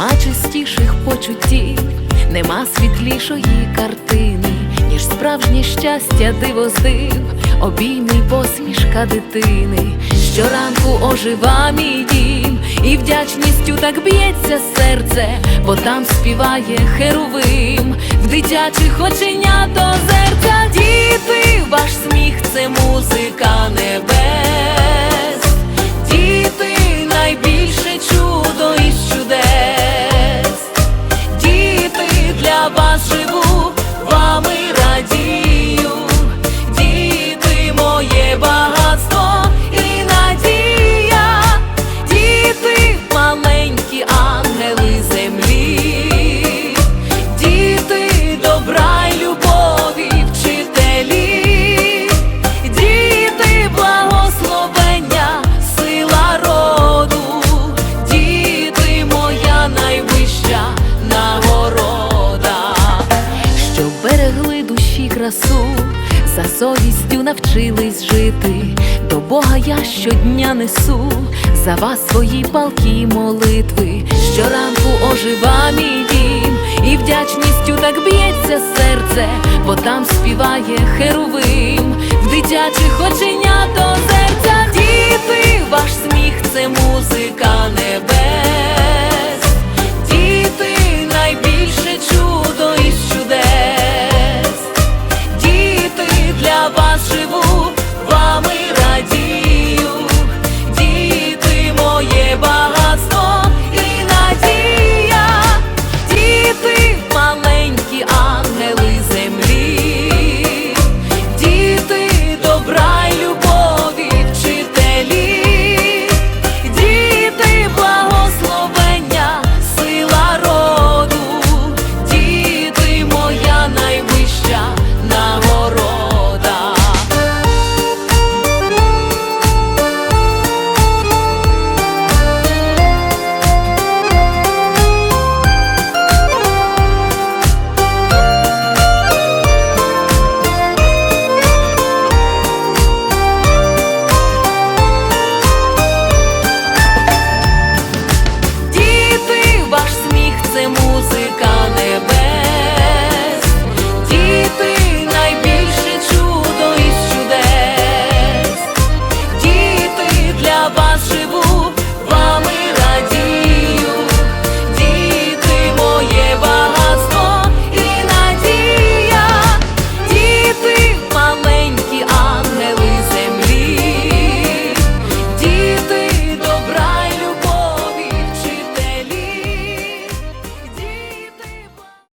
Нема чистіших почуттів, нема світлішої картини, ніж справжнє щастя диво з див, обійми посмішка дитини. Щоранку ожива мій дім, і вдячністю так б'ється серце, бо там співає херовим в дитячих оченят озерця. Діти, ваш красу, за совістю навчились жити. До Бога я щодня несу за вас свої палкі молитви. Щоранку ожива мій дім, і вдячністю так б'ється серце, бо там співає херовим в дитячих до озерця.